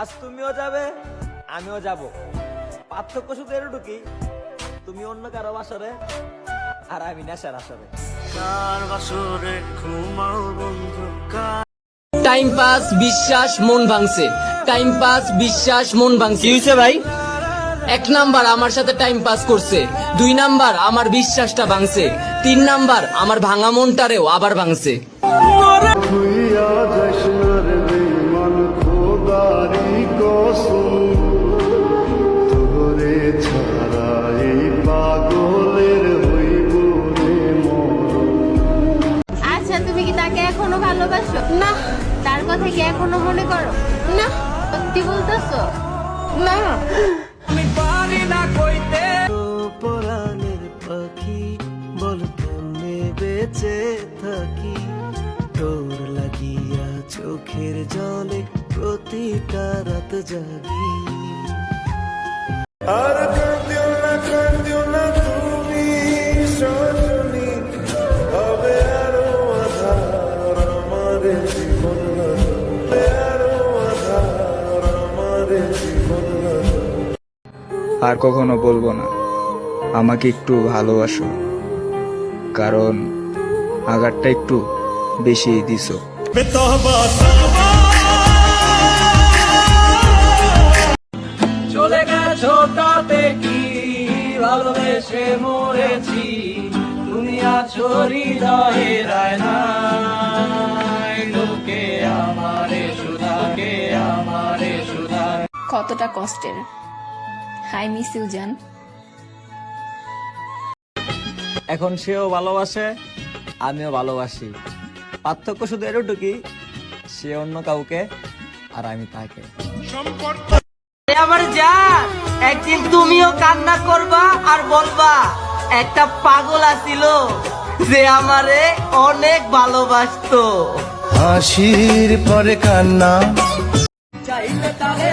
আজ তুমিও যাবে আমিও যাব। পার্থক্য শুধু এটুকুই তুমি অন্য কারও বাসরে আর আমি নেশার আসরে। কার বাসরে ঘুমাও বন্ধু কার টাইম পাস বিশ্বাস মন ভাঙছে টাইম পাস বিশ্বাস মন ভাঙছে হয়েছে ভাই? এক নাম্বার আমার সাথে টাইম পাস করছে। দুই নাম্বার আমার বিশ্বাসটা ভাঙছে। তিন নাম্বার আমার ভাঙা মনটারেও আবার ভাঙছে। তোরে ছাড়া এই পাগলের হইব রে আচ্ছা তুমি কি তাকে এখনও ভালোবাসো? না। তার কথা কি এখনও মনে করো? না। সত্যি বলতেছো? না। পরাণের পাখি বল কেমনে বেঁচে থাকি? তোর লাগিয়া চোখের জলে প্রতিটা রাত জাগি। আর কাঁদিও না কাঁদিও না তুমি সজনী হবে আরও আধার আমার জীবন। হবে আরও আধার আমার জীবন। আর কখনো বলব না আমাকে একটু ভালোবাসো কারণ আঘাতটা একটু বেশি দিছো। চলে গেছো তাতে কি? ভালোবেসে মরেছি। তুমি আছো হৃদয়ে রায়নায় লোকে আমারে সুধাকে আমারে সুধা কতটা কষ্টের। হাই মিস ইউ জান এখন সেও ভালোবাসে আমিও ভালোবাসি। পার্থক্য শুধু এটুকুই সে অন্য কাউকে আর আমি তাকে। আমার যা। একদিন তুমিও কান্না করবা আর বলবা একটা পাগল আছিল যে আমারে অনেক ভালোবাসতো। হাসির পরে কান্না। চাইলে তাহলে